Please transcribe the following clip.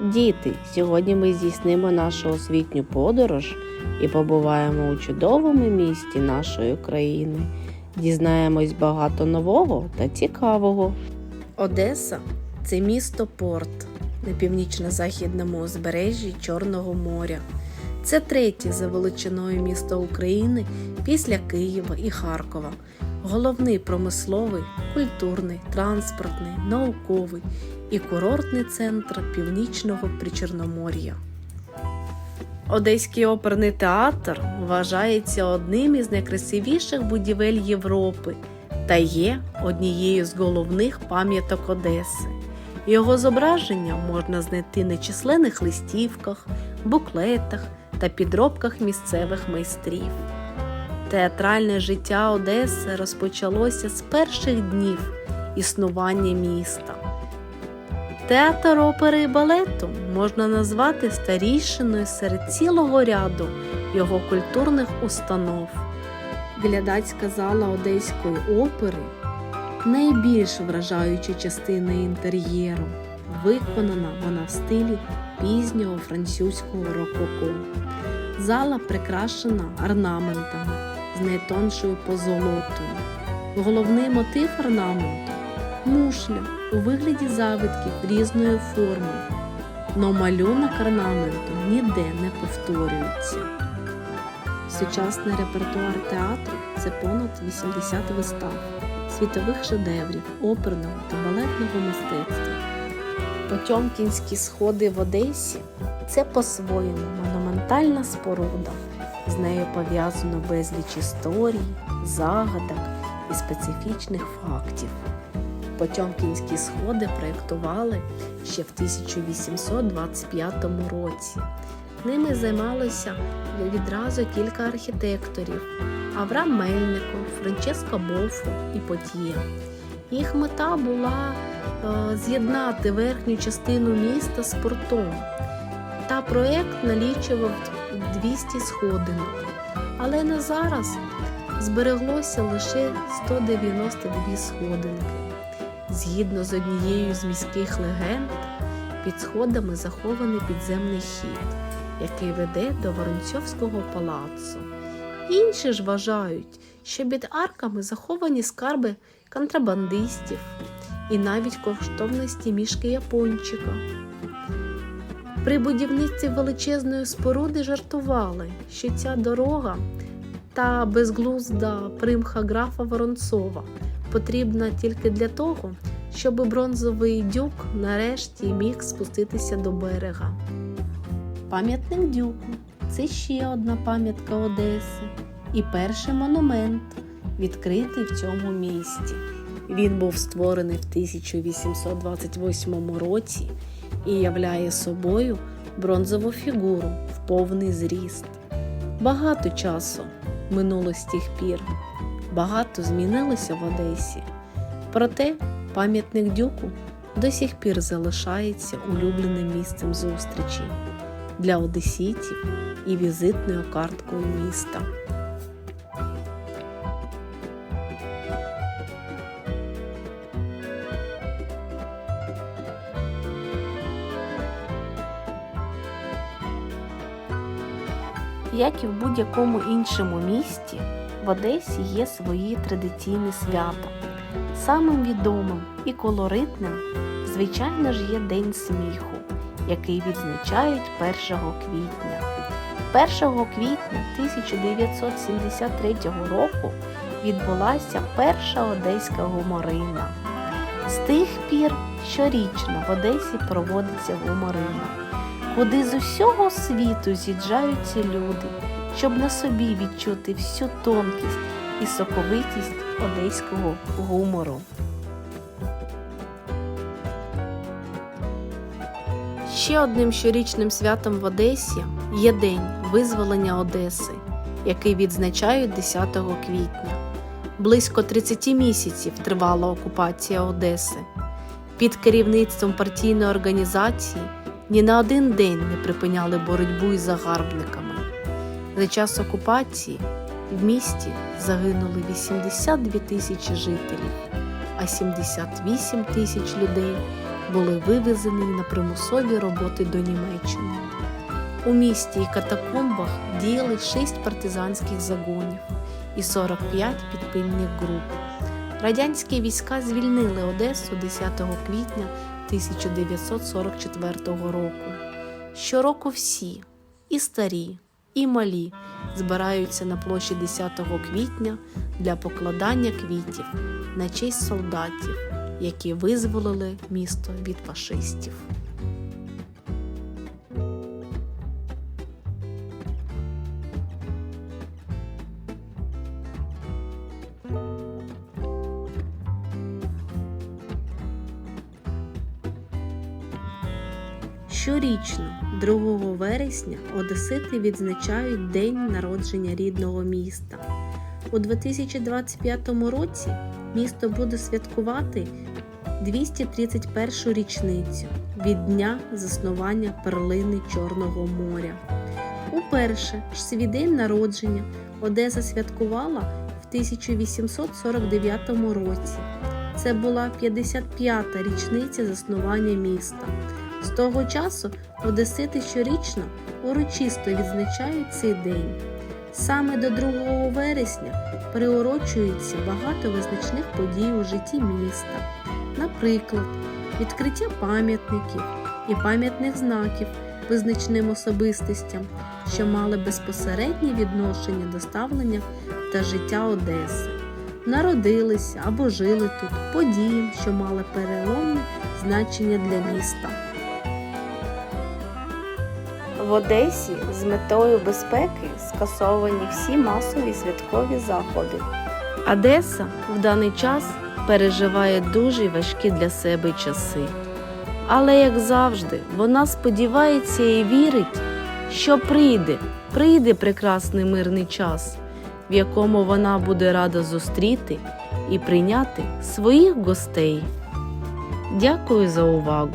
Діти, сьогодні ми здійснимо нашу освітню подорож і побуваємо у чудовому місті нашої країни. Дізнаємось багато нового та цікавого. Одеса це місто Порт на північно-західному узбережжі Чорного моря. Це третє за величиною місто України після Києва і Харкова. Головний промисловий, культурний, транспортний, науковий і курортний центр Північного Причорномор'я. Одеський оперний театр вважається одним із найкрасивіших будівель Європи та є однією з головних пам'яток Одеси. Його зображення можна знайти на численних листівках, буклетах та підробках місцевих майстрів. Театральне життя Одеси розпочалося з перших днів існування міста. Театр опери і балету можна назвати старійшиною серед цілого ряду його культурних установ. Глядацька зала Одеської опери найбільш вражаюча частина інтер'єру. Виконана вона в стилі пізнього французького рококо. Зала прикрашена орнаментами з найтоншою позолотою. Головний мотив орнаменту мушля у вигляді завитків різної форми, но малюнок орнаменту ніде не повторюється. Сучасний репертуар театру це понад 80 вистав, світових шедеврів, оперного та балетного мистецтва. Потьомкінські сходи в Одесі це по-своєму монументальна споруда. З нею пов'язано безліч історій, загадок і специфічних фактів. Потьомкінські сходи проєктували ще в 1825 році. Ними займалося відразу кілька архітекторів Авраам Мельников, Франческо Бофо і Потьє. Їх мета була е, з'єднати верхню частину міста з портом. Та проєкт налічував 200 сходинок. Але на зараз збереглося лише 192 сходинки. Згідно з однією з міських легенд, під сходами захований підземний хід, який веде до Воронцьовського палацу. Інші ж вважають, що під арками заховані скарби контрабандистів і навіть коштовності мішки япончика. При будівництві величезної споруди жартували, що ця дорога та безглузда примха графа Воронцова потрібна тільки для того, щоб бронзовий дюк нарешті міг спуститися до берега. Пам'ятник дюку це ще одна пам'ятка Одеси і перший монумент, відкритий в цьому місті. Він був створений в 1828 році і являє собою бронзову фігуру в повний зріст. Багато часу минуло з тих пір, багато змінилося в Одесі. Проте пам'ятник дюку до сих пір залишається улюбленим місцем зустрічі для одеситів і візитною карткою міста. Як і в будь-якому іншому місті, в Одесі є свої традиційні свята. Самим відомим і колоритним, звичайно ж, є День сміху, який відзначають 1 квітня. 1 квітня 1973 року відбулася перша одеська гуморина. З тих пір щорічно в Одесі проводиться гуморина, куди з усього світу з'їжджаються люди, щоб на собі відчути всю тонкість і соковитість одеського гумору. Ще одним щорічним святом в Одесі є День визволення Одеси, який відзначають 10 квітня. Близько 30 місяців тривала окупація Одеси. Під керівництвом партійної організації ні на один день не припиняли боротьбу із загарбниками. За час окупації в місті загинули 82 тисячі жителів, а 78 тисяч людей були вивезені на примусові роботи до Німеччини. У місті і катакомбах діяли 6 партизанських загонів і 45 підпильних груп. Радянські війська звільнили Одесу 10 квітня 1944 року. Щороку всі, і старі, і малі, збираються на площі 10 квітня для покладання квітів на честь солдатів, які визволили місто від фашистів. Щорічно, 2 вересня, одесити відзначають День народження рідного міста. У 2025 році місто буде святкувати 231 річницю від дня заснування перлини Чорного моря. Уперше ж свій день народження Одеса святкувала в 1849 році. Це була 55-та річниця заснування міста. З того часу Одесити щорічно урочисто відзначають цей день. Саме до 2 вересня приурочується багато визначних подій у житті міста, наприклад, відкриття пам'ятників і пам'ятних знаків визначним особистостям, що мали безпосереднє відношення до ставлення та життя Одеси, народилися або жили тут подіям, що мали переломне значення для міста. В Одесі з метою безпеки скасовані всі масові святкові заходи. Одеса в даний час переживає дуже важкі для себе часи. Але, як завжди, вона сподівається і вірить, що прийде, прийде прекрасний мирний час, в якому вона буде рада зустріти і прийняти своїх гостей. Дякую за увагу!